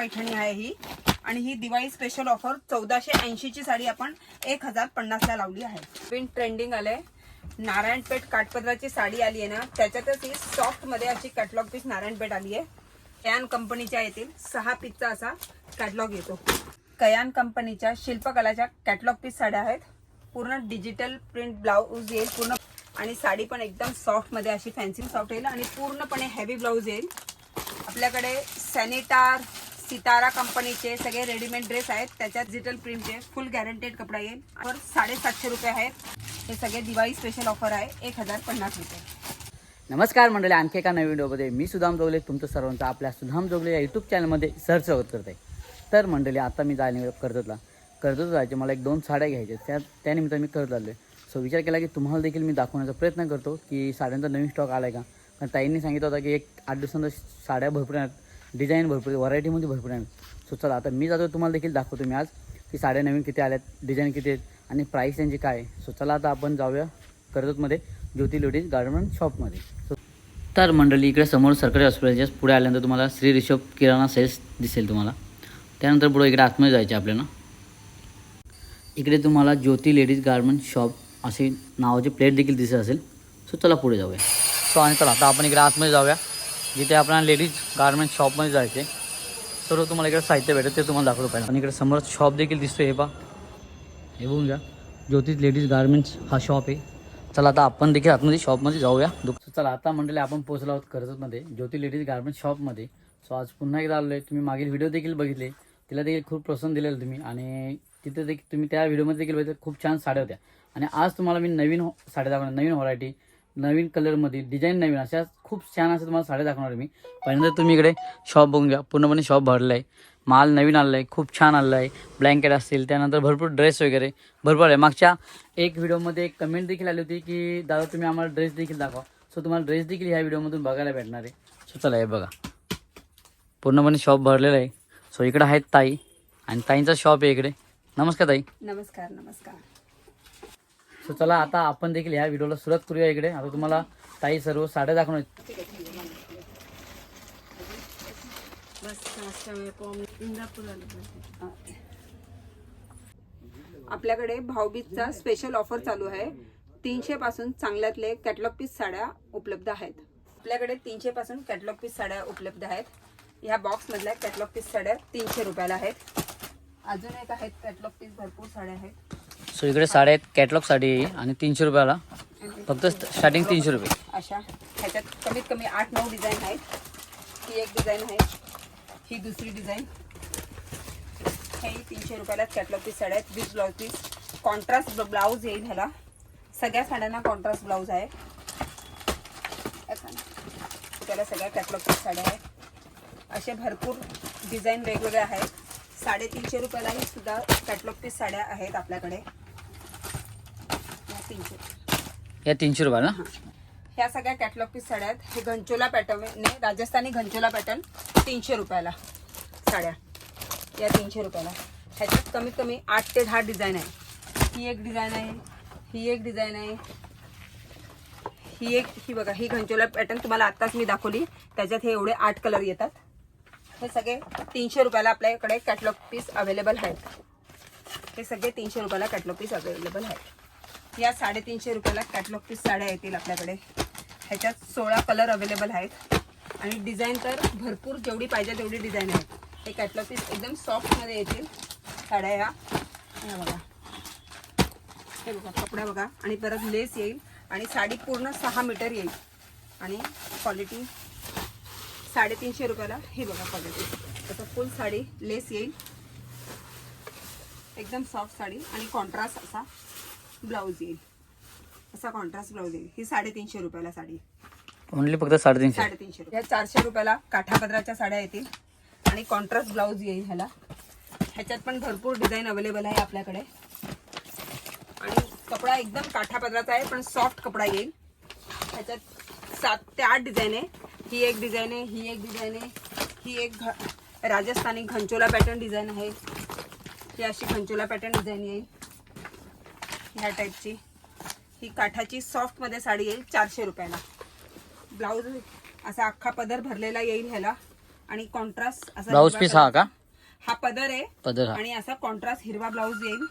पैठणी आहे ही. आणि ही Diwali special offer चौदाशे ऐंशीची साडी आपण एक हजार पन्नासला लावली आहे. पिन ट्रेंडिंग आलंय. नारायणपेठ काठपदराची साडी आली आहे ना त्याच्यातच ही सॉफ्टमध्ये अशी कॅटलॉग पीस नारायणपेठ आली आहे कयान कंपनीच्या येतील. सहा पीसचा असा कॅटलॉग येतो. कयान कंपनीच्या शिल्पकलाच्या कॅटलॉग पीस साड्या आहेत. पूर्ण डिजिटल प्रिंट ब्लाऊज येईल पूर्ण. आणि साडी पण एकदम सॉफ्टमध्ये अशी फॅन्सी सॉफ्ट येईल. आणि पूर्णपणे हेवी ब्लाऊज येईल. आपल्याकडे सॅनिटार सितारा कंपनीचे सगळे रेडीमेड ड्रेस आहेत. त्याच्यात डिजिटल प्रिंटचे फुल गॅरंटेड कपडा येईल. ऑफर साडेसातशे रुपये आहेत. हे सगळे दिवाळी स्पेशल ऑफर आहे. एक हजार पन्नास रुपये. नमस्कार मंडळी आणखी एका नवीन व्हिडिओमध्ये मी सुधाम जोगले. तुमचं सर्वांचं आपल्या सुधाम जोगले या यूट्यूब चॅनलमध्ये सर स्वागत करत. आहे तर मंडळी आता मी जायला कर्जतला. कर्जत जायचे मला एक दोन साड्या घ्यायच्या त्या त्यानिमित्त मी करत आलो सो विचार केला की तुम्हाला देखील मी दाखवण्याचा प्रयत्न करतो की साड्यांचा नवीन स्टॉक आला आहे का? कारण ताईंनी सांगितलं होतं की एक आठ दिवसांचा साड्या भरपूर आहेत डिझाईन भरपूर व्हरायटीमध्ये भरपूर आहे. सो चला आता मी जातो तुम्हाला देखील दाखवतो मी आज की साड्या नवीन किती आल्यात डिझाईन किती आहेत आणि प्राईस त्यांची काय आहे. सो चला आता आपण जाऊया कर्जतमध्ये ज्योती लेडीज गार्मेंट शॉपमध्ये सो तर मंडळी इकडे समोर सरकारी हॉस्पिटलच्या पुढे आल्यानंतर तुम्हाला श्री रिषभ किराणा सेल्स दिसेल तुम्हाला. त्यानंतर पुढे इकडे आतमध्ये जायचे आपल्याला. इकडे तुम्हाला ज्योती लेडीज गार्मेंट शॉप असे नावाची प्लेट देखील दिसत असेल. सो चला पुढे जाऊया. सो आणि चला आता आपण इकडे आतमध्ये जाऊया. जिथे आपल्याला लेडीज गार्मेंट शॉपमध्ये जायचे सर्व तुम्हाला इकडे साहित्य भेटत ते तुम्हाला दाखवलं पाहिजे आणि इकडे समोर शॉप देखील दिसतो हे पा हे बघून घ्या. ज्योतिष लेडीज गार्मेंट्स हा शॉप आहे. चला आता आपण देखील आतमध्ये शॉपमध्ये जाऊया. दुख चला आता मंडळी आपण पोहोचलो आहोत कर्जतमध्ये ज्योती लेडीज गार्मेंट शॉपमध्ये सो आज पुन्हा एकदा आलो आहे तुम्ही मागील व्हिडिओ देखील बघितले. तिला देखील खूप प्रोत्साहन दिलेलं तुम्ही. आणि तिथे देखील तुम्ही त्या व्हिडिओमध्ये देखील बघितलं. खूप छान साड्या होत्या. आणि आज तुम्हाला मी नवीन हो- साड्या दाखवणार. नवीन व्हरायटी नवीन कलरमध्ये डिझाईन नवीन अशा खूप छान असं तुम्हाला साड्या दाखवणार आहे मी. पहिल्यांदा तुम्ही इकडे शॉप बघून घ्या. पूर्णपणे शॉप भरलं आहे माल नवीन आलेला आहे खूप छान आलेला आहे ब्लँकेट असतील त्यानंतर भरपूर ड्रेस वगैरे. भरपूर आहे. मागच्या एक व्हिडिओमध्ये एक कमेंट देखील आली होती की दादा तुम्ही आम्हाला ड्रेस देखील दाखवा. सो तुम्हाला ड्रेस देखील ह्या व्हिडिओमधून बघायला भेटणार आहे. सो चला हे बघा. पूर्णपणे शॉप भरलेलं आहे. सो इकडे आहेत ताई. आणि ताईंचा शॉप आहे इकडे. नमस्कार ताई. नमस्कार नमस्कार. सो चला आता आपण देखील ह्या व्हिडिओला सुरुवात करूया इकडे. आता तुम्हाला ताई सर्व साड्या दाखवणार आपल्याकडे भाऊबीजचा स्पेशल ऑफर चालू आहे. तीनशे पासून चांगल्यातले कॅटलॉग पीस साड्या उपलब्ध आहेत. आपल्याकडे तीनशे पासून कॅटलॉग पीस साड्या उपलब्ध आहेत. ह्या बॉक्स मधल्या कॅटलॉग पीस साड्या तीनशे रुपयाला आहेत. अजून एक आहेत कॅटलॉग पीस भरपूर साड्या आहेत. सो इकडे साड्या आहेत कॅटलॉग साडी आणि तीनशे रुपयाला. फक्त स्टार्टिंग तीनशे रुपये. अशा. ह्याच्यात कमीत कमी आठ नऊ डिझाईन आहेत. ही एक डिझाईन आहे. ही दुसरी डिझाईन हे तीनशे रुपयाला कॅटलॉग पीस साड्या आहेत. With blouse piece contrast blouse येईल ह्याला. सगळ्या साड्यांना कॉन्ट्रास्ट ब्लाऊज आहे. त्याला सगळ्या कॅटलॉग पीस साड्या आहेत. असे भरपूर डिझाईन वेगवेगळे आहेत. साडेतीनशे रुपयालाही सुद्धा कॅटलॉग पीस साड्या आहेत आपल्याकडे. तीनशे. या तीनशे रुपयाला? ह्या सगळ्या कॅटलॉग पीस साड्या आहेत. हे घंचोला पॅटर्न राजस्थानी घंचोला पॅटर्न तीनशे रुपयाला साड्या. या तीनशे रुपयाला. ह्याच्यात कमीत कमी आठ ते दहा डिझाईन आहे. ही एक डिझाईन आहे. ही एक डिझाईन आहे. ही एक ही बघा ही घंचोला पॅटर्न तुम्हाला आत्ताच मी दाखवली. त्याच्यात हे एवढे आठ कलर येतात. हे सगळे तीनशे रुपयाला आपल्याकडे कॅटलॉग पीस अवेलेबल आहेत. हे सगळे तीनशे रुपयाला कॅटलॉग पीस अवेलेबल आहेत. या साडेतीनशे रुपयाला कॅटलॉग पीस साड्या येतील आपल्याकडे. ह्याच्यात सोळा कलर अवेलेबल आहेत. आणि डिझाईन तर भरपूर जेवढी पाहिजे तेवढी डिझाईन आहेत. हे कॅटलॉग पीस एकदम सॉफ्टमध्ये येतील. साड्या ह्या ह्या बघा. हे बघा कपडा बघा. आणि परत लेस येईल. आणि साडी पूर्ण सहा मीटर येईल. आणि क्वालिटी साडेतीनशे रुपयाला हे बघा क्वालिटी त्याचं फुल साडी लेस येईल. एकदम सॉफ्ट साडी. आणि कॉन्ट्रास्ट असा ब्लाऊज येईल. असा कॉन्ट्रास्ट ब्लाऊज येईल ही साडेतीनशे रुपयाला साडी ओनली फक्त साडेतीनशे. साडेतीनशे रुपये. चारशे रुपयाला काठापदराच्या साड्या येतील. आणि कॉन्ट्रास्ट ब्लाऊज येईल ह्याला. ह्याच्यात पण भरपूर डिझाईन अवेलेबल आहे आपल्याकडे. आणि कपडा एकदम काठापदराचा आहे पण सॉफ्ट कपडा येईल. ह्याच्यात सात ते आठ डिझाईन आहे. ही एक डिझाईन आहे ही एक डिझाईन आहे. ही एक घ राजस्थानी घंचोला पॅटर्न डिझाईन आहे. ही अशी घंचोला पॅटर्न डिझाईन येईल. ह्या टाईपची ही काठाची सॉफ्टमध्ये साडी येईल चारशे रुपयाला. ब्लाऊज असा अख्खा पदर भरलेला येईल ह्याला. आणि कॉन्ट्रास्ट असा ब्लाऊज पीस हा. का? हा पदर आहे. पदर हा. आणि असा कॉन्ट्रास्ट हिरवा ब्लाऊज येईल.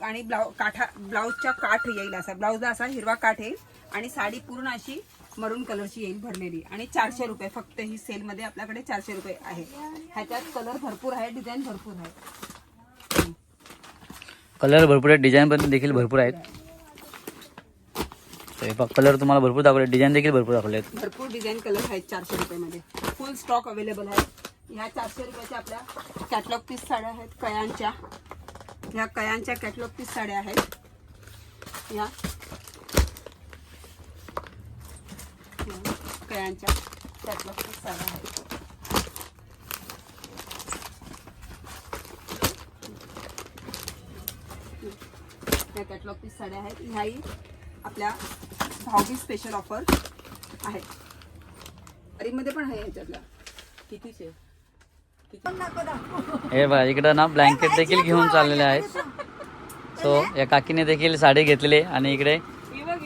आणि ब्लाऊ काठा ब्लाऊजच्या काठ येईल असा. ब्लाऊजला असा हिरवा काठ येईल. आणि साडी पूर्ण अशी मरून कलरची येईल भरलेली. आणि चारशे रुपये फक्त ही सेलमध्ये आपल्याकडे चारशे रुपये आहे. ह्याच्यात कलर भरपूर आहे डिझाईन भरपूर आहे. कलर भरपूर आहेत डिझाईन पण देखील भरपूर आहेत. हे बघ कलर तुम्हाला भरपूर दाखवले. डिझाईन देखील भरपूर दाखवले आहेत. भरपूर डिझाईन कलर आहेत चारशे रुपयामध्ये. फुल स्टॉक अवेलेबल आहे ह्या चारशे रुपयाच्या आपल्या कॅटलॉग पीस साड्या आहेत कयांच्या. ह्या कयांच्या कॅटलॉग पीस साड्या आहेत. ह्या कयांच्या कॅटलॉग पीस साड्या आहेत. ह्या कॅटलॉग पीस साड्या आहेत. ह्याही आपल्या भाऊबी स्पेशल ऑफर आहेत. अरीमध्ये पण आहे ह्याच्यातल्या कितीचे? हे बघा इकडं ना ब्लँकेट देखील घेऊन चाललेले आहेत. सो या काकीने देखील साडी घेतलेली आहे आणि इकडे ही बघ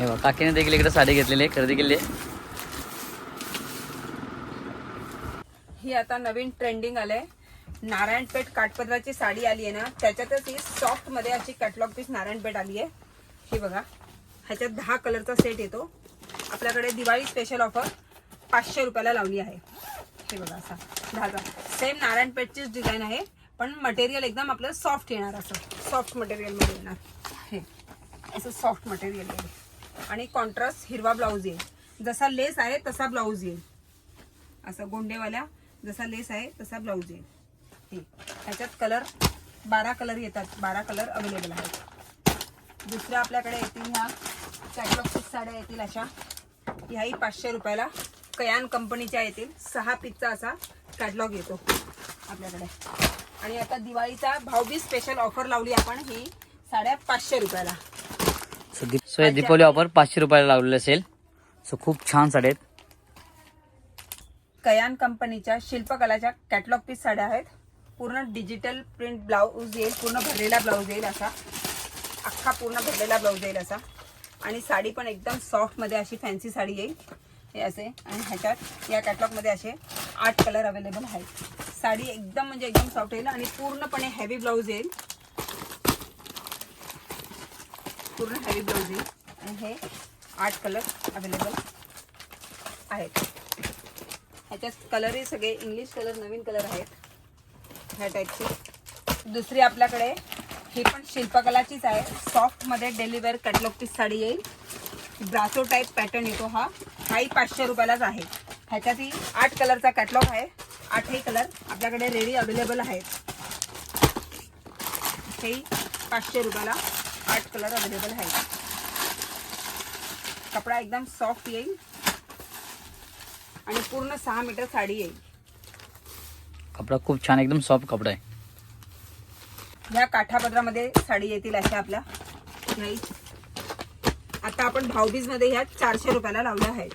ही काकीने देखील इकडे साडी घेतलेली आहे खरेदी केली आहे. ही आता नवीन ट्रेंडिंग आलंय. नारायणपेठ काठपदराची साडी आली आहे ना त्याच्यातच ही सॉफ्टमध्ये अशी कॅटलॉग पीस नारायणपेठ आली आहे ही बघा ह्याच्यात दहा कलरचा सेट येतो. आपल्याकडे दिवाळी स्पेशल ऑफर पाचशे रुपयाला लावली आहे. हे बघा असा दहाचा. सेम नारायणपेठचीच डिझाईन आहे पण मटेरियल एकदम आपलं सॉफ्ट येणार असं. सॉफ्ट मटेरियलमध्ये येणार. हे असं सॉफ्ट मटेरियल येईल आणि कॉन्ट्रास्ट हिरवा ब्लाऊज येईल. जसा लेस आहे तसा ब्लाऊज येईल. असं गोंडेवाल्या जसा लेस आहे तसा ब्लाऊज येईल. ह्याच्यात कलर बारा कलर येतात. बारा कलर अवेलेबल आहेत. दुसऱ्या आपल्याकडे येतील ह्या कॅटलॉग साड्या येतील अशा. ह्याही पाचशे रुपयाला कयान कंपनीच्या येतील. सहा पीसचा असा कॅटलॉग येतो आपल्याकडे. आणि आता दिवाळीचा भाऊबीज स्पेशल ऑफर लावली आपण. ही साड्या पाचशे रुपयाला. सो दीप सो दीपावली ऑफर पाचशे रुपयाला लावलेलं असेल. सो खूप छान साड्या आहेत. कयान कंपनीच्या शिल्पकलाच्या कॅटलॉग पीस साड्या आहेत. पूर्ण डिजिटल प्रिंट ब्लाऊज येईल पूर्ण भरलेला ब्लाऊज येईल असा. अख्खा पूर्ण भरलेला ब्लाऊज येईल असा. आणि साडी पण एकदम सॉफ्टमध्ये अशी फॅन्सी साडी येईल. हे असे. आणि ह्याच्यात या कॅटलॉगमध्ये असे आठ कलर अवेलेबल आहेत. साडी एकदम म्हणजे एकदम सॉफ्ट येईल आणि पूर्णपणे हॅवी ब्लाऊज येईल. पूर्ण हॅवी ब्लाऊज येईल. आणि हे आठ कलर अवेलेबल आहेत. ह्याच्यात कलरही सगळे इंग्लिश कलर नवीन कलर आहेत. ह्या टाईपची दुसरी आपल्याकडे ही पण शिल्पकलाचीच आहे. सॉफ्टमध्ये डेलिव्हर कॅटलॉगची साडी येईल. ब्रासो टाईप पॅटर्न येतो हा. हाही पाचशे रुपयालाच आहे. ह्याच्यातही आठ कलरचा कॅटलॉग आहे. आठही कलर आपल्याकडे रेडी अवेलेबल आहेत. हेही पाचशे रुपयाला आठ कलर अवेलेबल आहेत. कपडा एकदम सॉफ्ट येईल. आणि पूर्ण सहा मीटर साडी येईल. कपडा खूप छान एकदम सॉफ्ट कपडा आहे. ह्या काठापदरामध्ये साडी येतील अशा आपल्या. नाही. आता आपण भाऊबीजमध्ये ह्या चारशे रुपयाला लावल्या आहेत.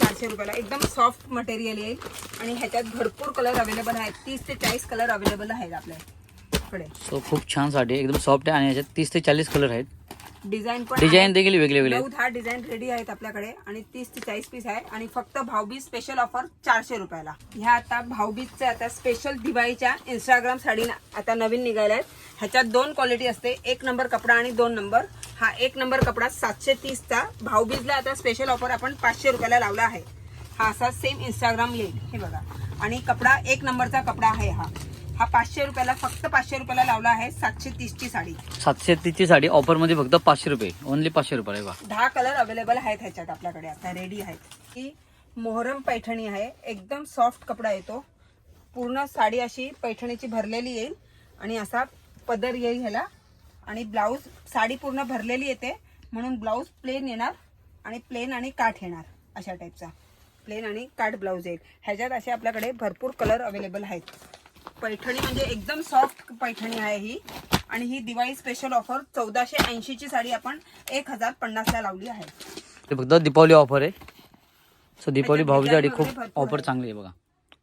चारशे रुपयाला. एकदम सॉफ्ट मटेरियल येईल. आणि ह्याच्यात भरपूर कलर अवेलेबल आहेत. तीस ते चाळीस कलर अवेलेबल आहेत आपल्याकडे सो खूप छान साडी एकदम सॉफ्ट आहे. आणि याच्यात तीस ते चाळीस कलर आहेत. डिझाईन पण डिझाईन देखील वेगळे वेगळे नऊ दहा डिझाईन रेडी आहेत आपल्याकडे आणि तीस ते चाळीस पीस आहे आणि फक्त भाऊबीज स्पेशल ऑफर चारशे रुपयाला. ह्या आता भाऊबीजचे आता स्पेशल दिवाळीच्या इंस्टाग्राम साडी ना- आता नवीन निघाल्या आहेत. ह्याच्यात दोन क्वालिटी असते. एक नंबर कपडा आणि दोन नंबर हा एक नंबर कपडा सातशे तीसचा भाऊबीजला आता स्पेशल ऑफर आपण पाचशे रुपयाला लावला आहे. हा असा सेम इंस्टाग्राम येईल हे बघा. आणि कपडा एक नंबरचा कपडा आहे हा. हा पाचशे रुपयाला फक्त पाचशे रुपयाला लावला आहे सातशे तीसची साडी. सातशे तीसची साडी ऑफरमध्ये फक्त पाचशे रुपये ओनली पाचशे रुपये बा. दहा कलर अवेलेबल आहेत ह्याच्यात आपल्याकडे आता रेडी आहेत. ही मोहरम पैठणी आहे एकदम सॉफ्ट कपडा येतो. पूर्ण साडी अशी पैठणीची भरलेली येईल आणि असा पदर येईल ह्याला. आणि ब्लाऊज साडी पूर्ण भरलेली येते म्हणून ब्लाऊज प्लेन येणार आणि प्लेन आणि काठ येणार अशा टाईपचा प्लेन आणि काठ ब्लाऊज येईल. ह्याच्यात असे आपल्याकडे भरपूर कलर अवेलेबल आहेत. पैठणी म्हणजे एकदम सॉफ्ट पैठणी आहे ही. आणि ही दिवाळी स्पेशल ऑफर चौदाशे ऐंशीची साडी आपण एक हजार पन्नासला लावली आहे. ते फक्त दीपावली ऑफर आहे. सो दीपावली त्याच्यात साडी खूप भरपूर ऑफर. चांगली आहे बघा.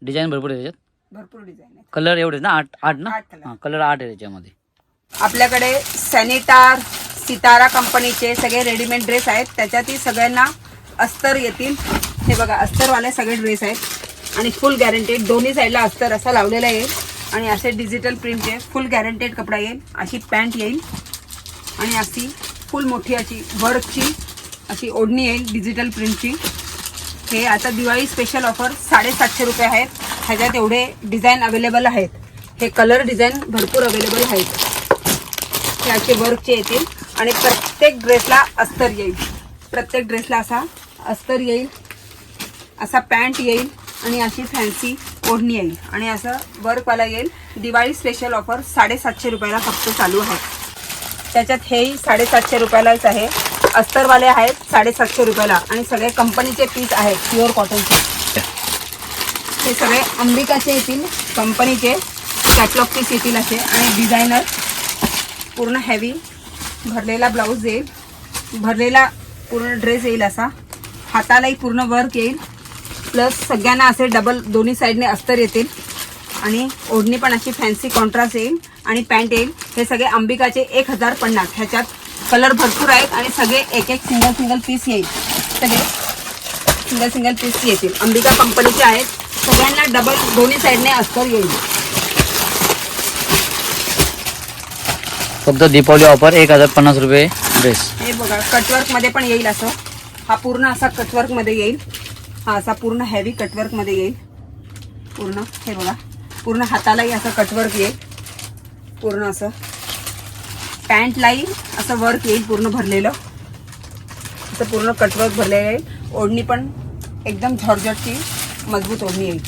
डिझाईन भरपूर आहे त्याच्यात. भरपूर डिझाईन आहेत कलर एवढे ना? आठ आठ ना? आठ color. हां कलर आठ आहे त्याच्यामध्ये. आपल्याकडे सॅनिटार सितारा कंपनीचे सगळे रेडीमेड ड्रेस आहेत. त्याच्यातही सगळ्यांना अस्तर येतील. हे बघा अस्तरवाले सगळे ड्रेस आहेत. आणि फुल गॅरंटेड दोन्ही साईडला अस्तर असा लावलेला येईल. आणि असे डिजिटल प्रिंटचे फुल गॅरंटेड कपडा येईल. अशी पॅन्ट येईल. आणि अशी फुल मोठी अशी वर्कची अशी ओढणी येईल डिजिटल प्रिंटची हे आता दिवाळी स्पेशल ऑफर साडेसातशे रुपये आहेत. ह्याच्यात एवढे डिझाईन अवेलेबल आहेत. हे कलर डिझाईन भरपूर अवेलेबल आहेत. हे असे वर्कचे येतील. आणि प्रत्येक ड्रेसला अस्तर येईल. प्रत्येक ड्रेसला असा अस्तर येईल. असा पॅन्ट येईल. आणि अशी फॅन्सी ओढणी येईल. आणि असं वर्कवाला येईल. दिवाळी स्पेशल ऑफर साडेसातशे रुपयाला फक्त चालू आहे. त्याच्यात हेही साडेसातशे रुपयालाच आहे. अस्तरवाले आहेत साडेसातशे रुपयाला. आणि सगळे कंपनीचे पीस आहेत प्युअर कॉटनचे हे सगळे अंबिकाचे येतील कंपनीचे कॅटलॉग पीस येतील असे. आणि डिझायनर पूर्ण हॅवी भरलेला ब्लाऊज येईल. भरलेला पूर्ण ड्रेस येईल असा. हातालाही पूर्ण वर्क येईल. प्लस सगळ्यांना असे डबल दोन्ही साईडने अस्तर येतील. आणि ओढणी पण अशी फॅन्सी कॉन्ट्रास्ट येईल. आणि पॅन्ट येईल. हे सगळे अंबिकाचे एक हजार पन्नास. ह्याच्यात कलर भरपूर आहेत आणि सगळे एक एक सिंगल सिंगल पीस येईल. सगळे सिंगल सिंगल पीस येतील. अंबिका कंपनीचे आहेत. सगळ्यांना डबल दोन्ही साईडने अस्तर येईल. फक्त दीपावली ऑफर एक हजार पन्नास रुपये ड्रेस हे बघा कटवर्कमध्ये पण येईल असं. हा पूर्ण असा कटवर्कमध्ये येईल. हा असा पूर्ण हेवी कटवर्कमध्ये येईल. पूर्ण हे बघा. पूर्ण हातालाही असं कटवर्क येईल. पूर्ण असं. पॅन्टलाही असं वर्क येईल पूर्ण भरलेलं. असं पूर्ण कटवर्क भरलेलं येईल ओढणी पण एकदम झटझटची मजबूत ओढणी येईल.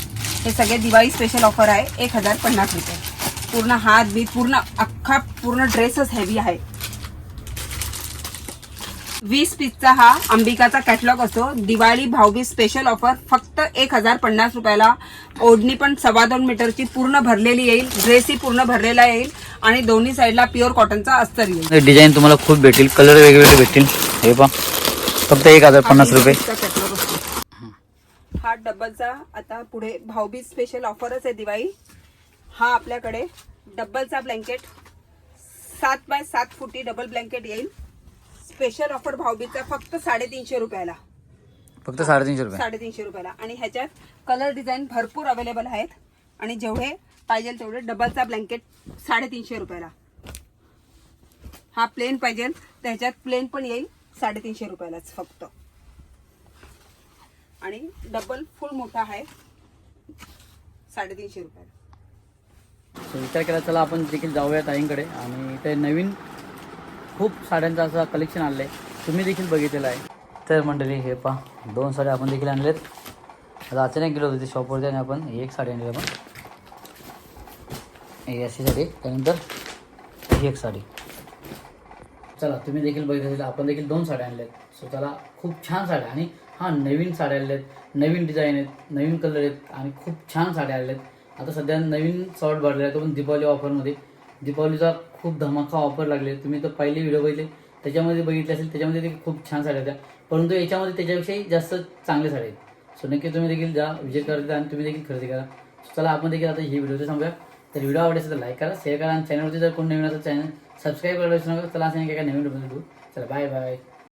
हे सगळे दिवाळी स्पेशल ऑफर आहे. एक हजार पन्नास रुपये. पूर्ण हात बीत पूर्ण अख्खा पूर्ण ड्रेसच हेवी आहे. वीस पीसचा हा अंबिकाचा कॅटलॉग असतो. दिवाळी भाऊबीज स्पेशल ऑफर फक्त एक हजार पन्नास रुपयाला. ओढणी पण सव्वा दोन मीटरची पूर्ण भरलेली येईल. ड्रेसही पूर्ण भरलेला येईल. आणि दोन्ही साईडला प्युअर कॉटनचा अस्तर येईल. डिझाईन तुम्हाला खूप भेटेल. कलर वेगवेगळे भेटतील. हे पहा. फक्त एक हजार पन्नास रुपये. हा डबलचा आता पुढे भाऊबीज स्पेशल ऑफरच आहे दिवाळी. हा आपल्याकडे डबलचा ब्लँकेट सात बाय सात फुटी डबल ब्लँकेट येईल. स्पेशल ऑफर भाऊबीजचा फक्त साडेतीनशे रुपयाला. फक्त साडेतीनशे रुपये. साडेतीनशे रुपयाला. आणि ह्याच्यात कलर डिझाईन भरपूर अवेलेबल आहेत. आणि जेवढे पाहिजे तेवढे डबलचा ब्लँकेट साडेतीनशे रुपयाला. हा प्लेन पाहिजे. तर ह्याच्यात प्लेन पण येईल साडेतीनशे रुपयालाच फक्त. आणि डबल फुल मोठा आहे साडेतीनशे रुपयाला. विचार केला चला आपण देखील जाऊया ताईंकडे. आणि इथे नवीन खूप साड्यांचं असं कलेक्शन आलं आहे तुम्ही देखील बघितलेलं आहे. तर मंडळी हे पहा. दोन साड्या आपण देखील आणलेत. आता अचानक गेलो होतो ते शॉपवरती आणि आपण एक साडी आणली आपण. अशी साडी. त्यानंतर ही एक साडी. चला तुम्ही देखील बघितलं आपण देखील दोन साड्या आणल्यात. सो चला खूप छान साड्या. आणि हां नवीन साड्या आणल्या आहेत नवीन डिझाईन आहेत नवीन कलर आहेत आणि खूप छान साड्या आणल्या आहेत आता सध्या नवीन शॉर्ट भरलेला आहे तो पण दीपावली ऑफरमध्ये दीपावलीचा खूप धमाका ऑफर लागले. तुम्ही तर पहिले व्हिडिओ बघितले. त्याच्यामध्ये बघितले असेल त्याच्यामध्ये देखील खूप छान साड्या होत्या. परंतु याच्यामध्ये त्याच्याविषयी जास्त चांगल्या साड्या आहेत. सो नक्की तुम्ही देखील जा विजिट करा आणि तुम्ही देखील खरेदी करा. चला आपण देखील आता ही व्हिडिओ सांगूया तर व्हिडिओ आवडेल तर लाईक करा शेअर करा आणि चॅनलवरती जर कोण नवीन असेल चॅनल सबस्क्राईब करायला विसरू नका. चला असं काय नवीन व्हिडिओ चला बाय बाय